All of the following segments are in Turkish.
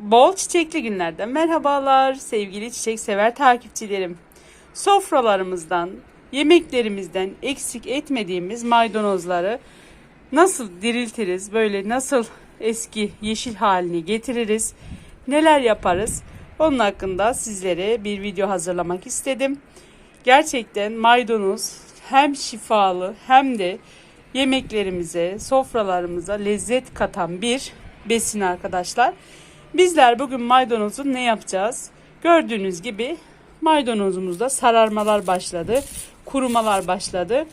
Bol çiçekli günlerden merhabalar sevgili çiçek sever takipçilerim. Sofralarımızdan, yemeklerimizden eksik etmediğimiz maydanozları nasıl diriltiriz, böyle nasıl eski yeşil halini getiririz, neler yaparız? Onun hakkında sizlere bir video hazırlamak istedim. Gerçekten maydanoz hem şifalı hem de yemeklerimize, sofralarımıza lezzet katan bir besin arkadaşlar. Bizler bugün maydanozun ne yapacağız? Gördüğünüz gibi maydanozumuzda sararmalar başladı, kurumalar başladı.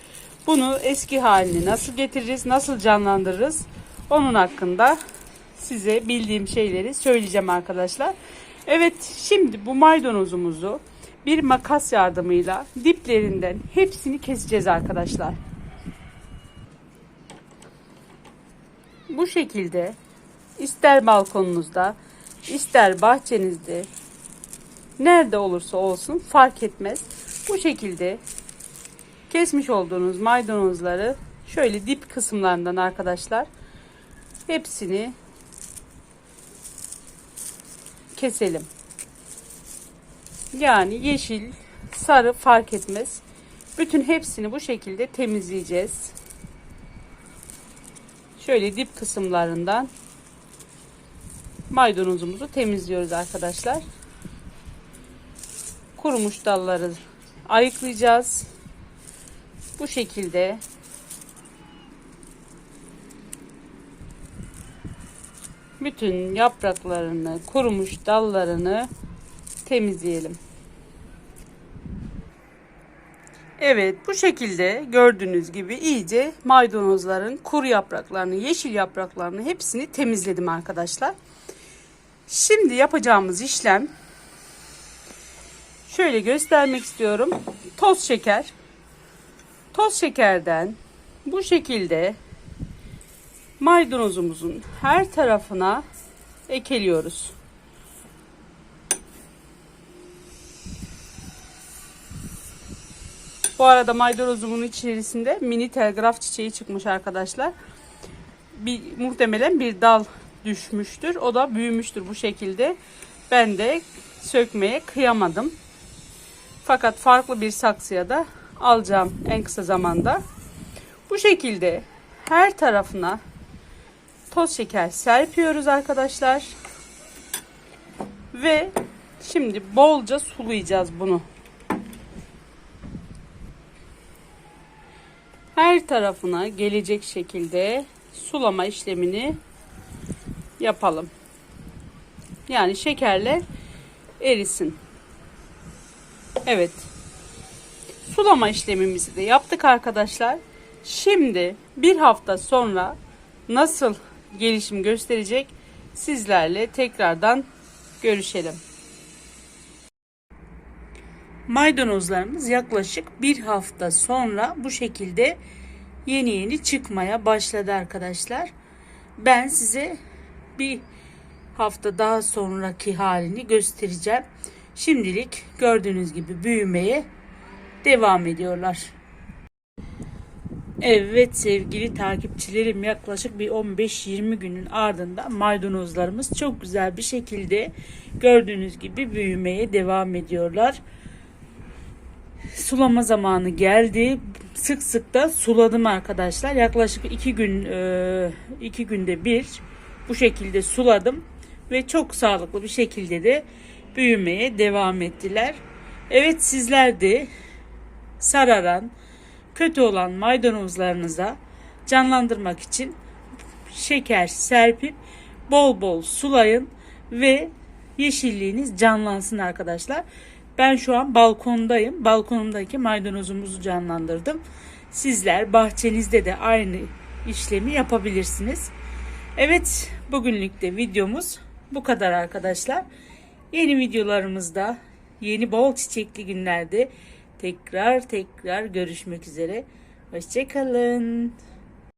Bunu eski halini nasıl getiririz, nasıl canlandırırız? Onun hakkında size bildiğim şeyleri söyleyeceğim arkadaşlar. Evet, şimdi bu maydanozumuzu bir makas yardımıyla diplerinden hepsini keseceğiz arkadaşlar. Bu şekilde ister balkonunuzda, ister bahçenizde, nerede olursa olsun fark etmez. Bu şekilde kesmiş olduğunuz maydanozları şöyle dip kısımlarından arkadaşlar hepsini keselim. Yani yeşil, sarı fark etmez. Bütün hepsini bu şekilde temizleyeceğiz. Şöyle dip kısımlarından maydanozumuzu temizliyoruz arkadaşlar. Kurumuş dalları ayıklayacağız. Bu şekilde bütün yapraklarını, kurumuş dallarını temizleyelim. Evet bu şekilde gördüğünüz gibi iyice maydanozların kuru yapraklarını, yeşil yapraklarını hepsini temizledim arkadaşlar. Şimdi yapacağımız işlem şöyle göstermek istiyorum. Toz şeker. Toz şekerden bu şekilde maydanozumuzun her tarafına ekeliyoruz. Bu arada maydanozumun içerisinde mini telgraf çiçeği çıkmış arkadaşlar. Bir, muhtemelen bir dal düşmüştür. O da büyümüştür bu şekilde. Ben de sökmeye kıyamadım. Fakat farklı bir saksıya da alacağım en kısa zamanda. Bu şekilde her tarafına toz şeker serpiyoruz arkadaşlar. Ve şimdi bolca sulayacağız bunu. Her tarafına gelecek şekilde sulama işlemini yapalım. Yani şekerle erisin. Evet. Sulama işlemimizi de yaptık arkadaşlar. Şimdi bir hafta sonra nasıl gelişim gösterecek sizlerle tekrardan görüşelim. Maydanozlarımız yaklaşık bir hafta sonra bu şekilde yeni yeni çıkmaya başladı arkadaşlar. Ben size bir hafta daha sonraki halini göstereceğim. Şimdilik gördüğünüz gibi büyümeye devam ediyorlar. Evet sevgili takipçilerim yaklaşık bir 15-20 günün ardından maydanozlarımız çok güzel bir şekilde gördüğünüz gibi büyümeye devam ediyorlar. Sulama zamanı geldi. Sık sık da suladım arkadaşlar. Yaklaşık 2 gün 2 günde bir bu şekilde suladım ve çok sağlıklı bir şekilde de büyümeye devam ettiler. Evet sizler de sararan, kötü olan maydanozlarınıza canlandırmak için şeker serpip bol bol sulayın ve yeşilliğiniz canlansın arkadaşlar. Ben şu an balkondayım. Balkonumdaki maydanozumuzu canlandırdım. Sizler bahçenizde de aynı işlemi yapabilirsiniz. Evet bugünlük de videomuz bu kadar arkadaşlar. Yeni videolarımızda yeni bol çiçekli günlerde tekrar tekrar görüşmek üzere. Hoşçakalın.